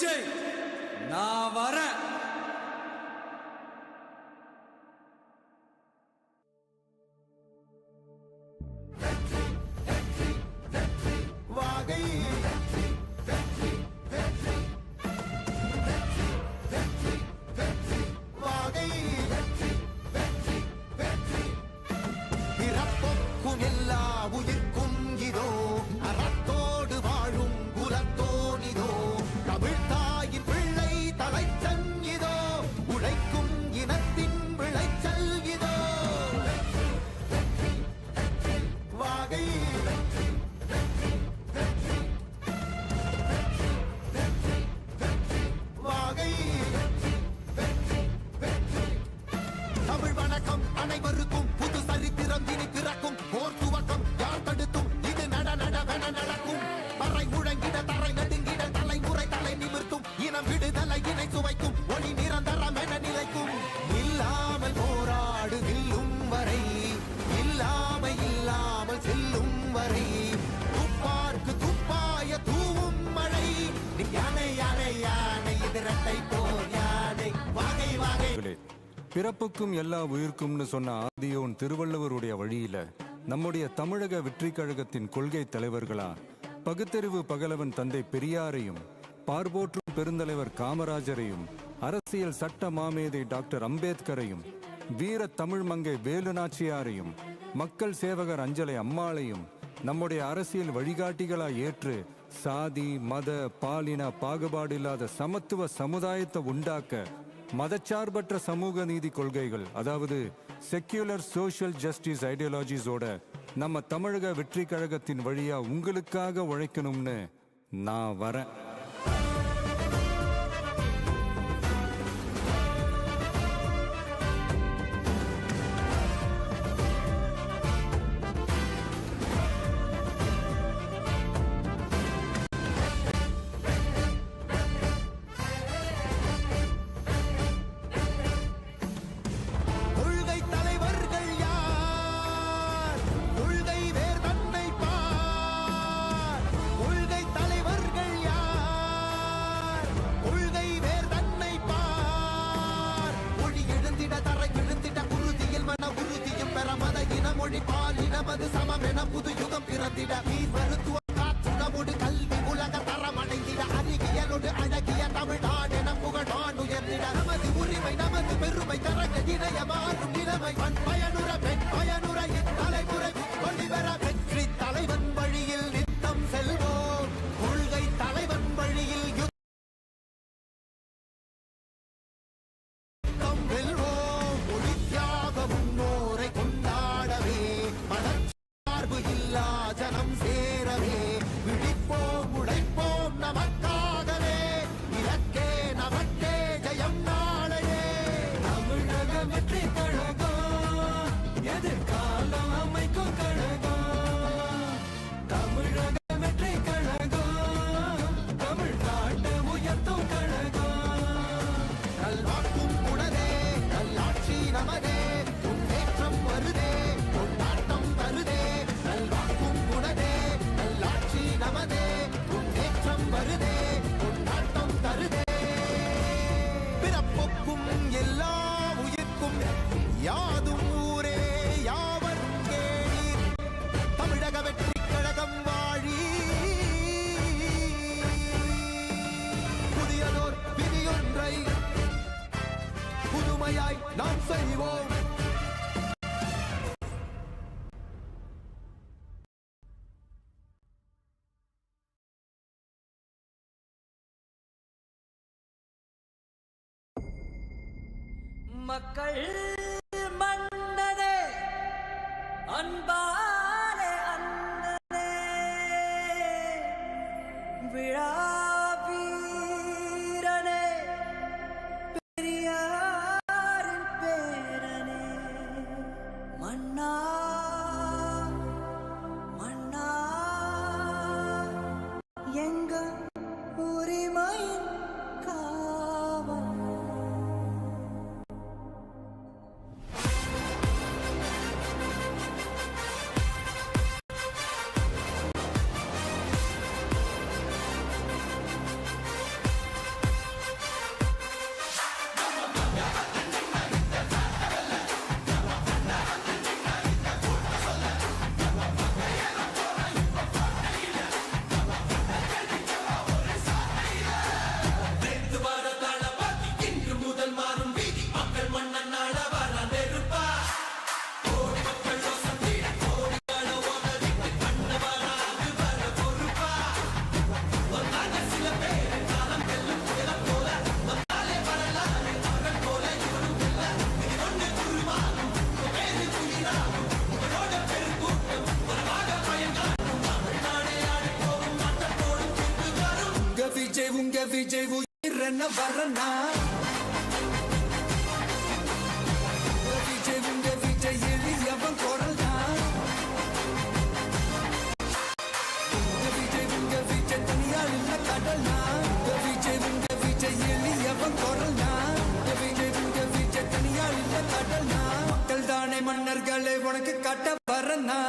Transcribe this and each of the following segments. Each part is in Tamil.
விஜய் நான் வரேன் மனம் இனம் விடுதலை இணை சுவைக்கும் ஒளி நிரந்தரம் என நிலைக்கும். இல்லாமல் போராடு நில்லும் வரை இல்லாமல் இல்லாமல் செல்லும் வரை. துப்பார்க்கு துப்பாய தூவும் மழை. நீ யானை யானை யானை இது இரட்டை போர் யானை. வாகை வாகை. பிறப்புக்கும் எல்லா உயிர்க்கும்னு சொன்ன ஆதியோன் திருவள்ளுவருடைய வழியில நம்முடைய தமிழக வெற்றி கழகத்தின் கொள்கை தலைவர்களா பகுத்தறிவு பகலவன் தந்தை பெரியாரையும் பார்போற்றும் பெருந்தலைவர் காமராஜரையும் அரசியல் சட்ட மாமேதை டாக்டர் அம்பேத்கரையும் வீர தமிழ் மங்கை வேலுநாச்சியாரையும் மக்கள் சேவகர் அஞ்சலை அம்மாளையும் நம்முடைய அரசியல் வழிகாட்டிகளா ஏற்று சாதி மத பாலின பாகுபாடு இல்லாத சமத்துவ சமுதாயத்தை உண்டாக்க மதச்சார்பற்ற சமூக நீதி கொள்கைகள் அதாவது செக்யூலர் சோஷியல் ஜஸ்டிஸ் ஐடியாலஜிஸோட நம்ம தமிழக வெற்றி கழகத்தின் வழியா உங்களுக்காக உழைக்கணும்னு நான் வரேன். இணைய மாறும் நிலைமை பயனுற பெண் பயனுற எதிர்காலம் அமைக்கும் நாம் செய்வோம் மக்கள் விஜய் உயிர் என்ன வரனா? விஜய் உங்க விஜய் எளியவன் குரல் தான் விஜய் உங்க விஜய் தனியால் இல்ல கடல்னா விஜய் உங்க விஜய் எளியவன் குரல்னா விஜய் உங்க விஜய் தனியால் இல்ல மக்கள் தானே மன்னர்களை உனக்கு கட்ட வரனா?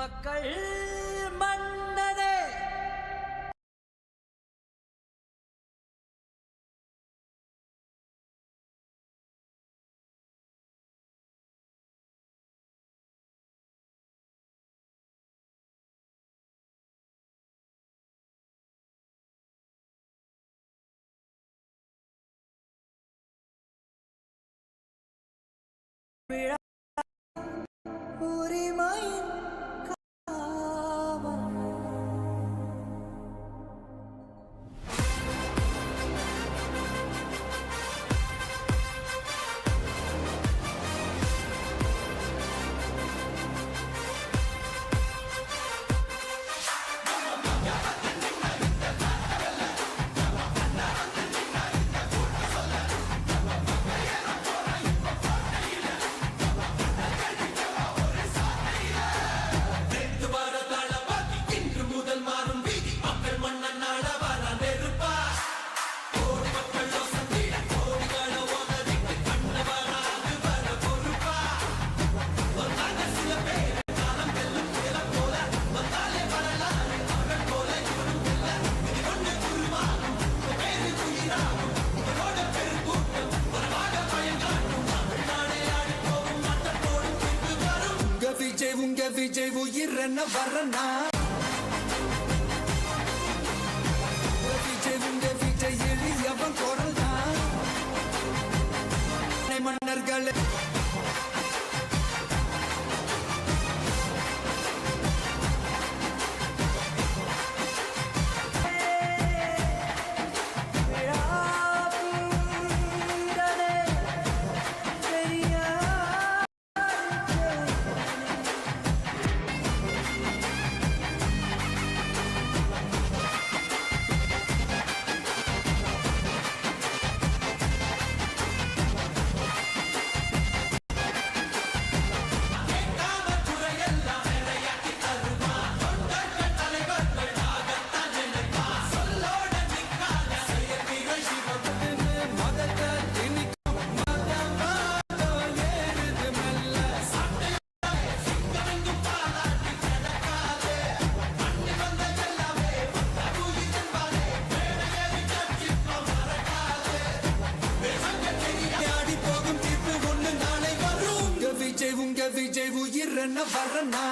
மக்கள் மன்னதே. விழா என்ன வரனா எளியவன் குரல் தான் மன்னர்களை. Sarana.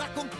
guerra con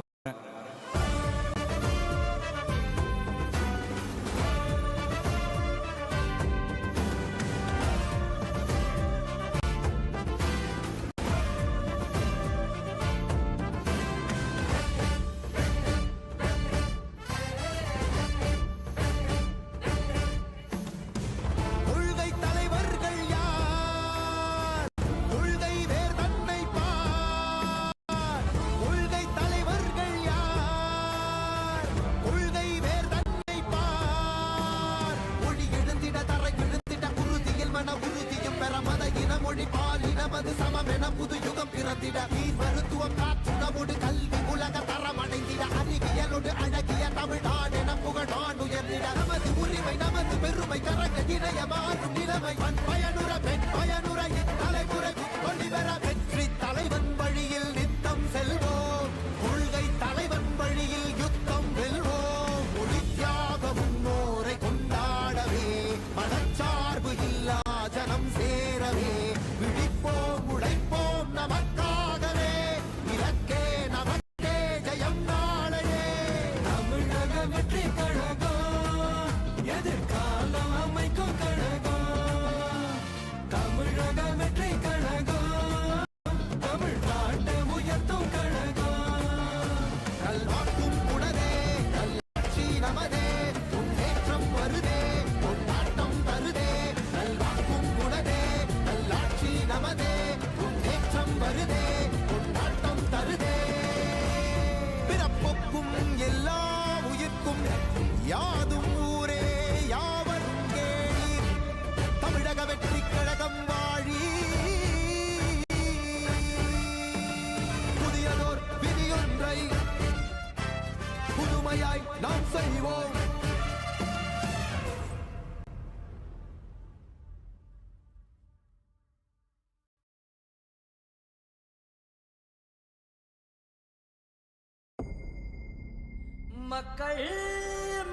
மக்கள்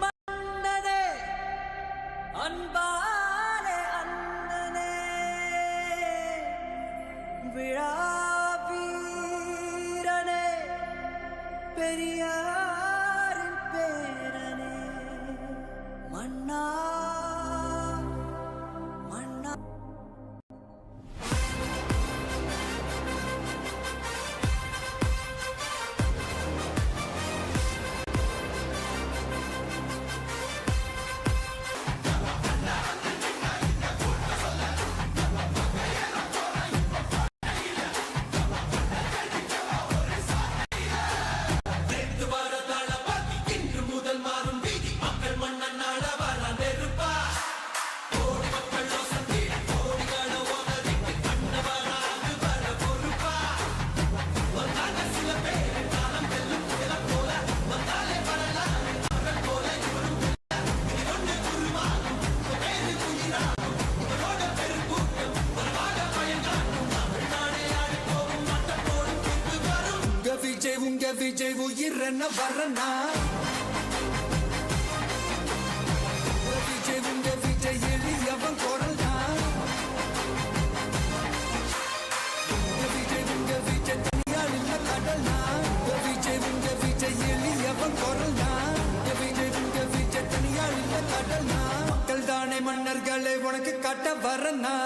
மன்னதே அன்பா விஜய் உயிர் என்ன வரனா விஜய் உங்க விஜய் எளியவன் குரல் தான் விஜய் உங்க விஜய் தனியால் இல்ல கடல் தான் விஜய் உங்க விஜய் எளியவன் குரல் தான் விஜய் உங்க விஜய் தனியால் இல்ல கடல் தான் மக்கள் தானே மன்னர்களை உனக்கு கட்ட வரனா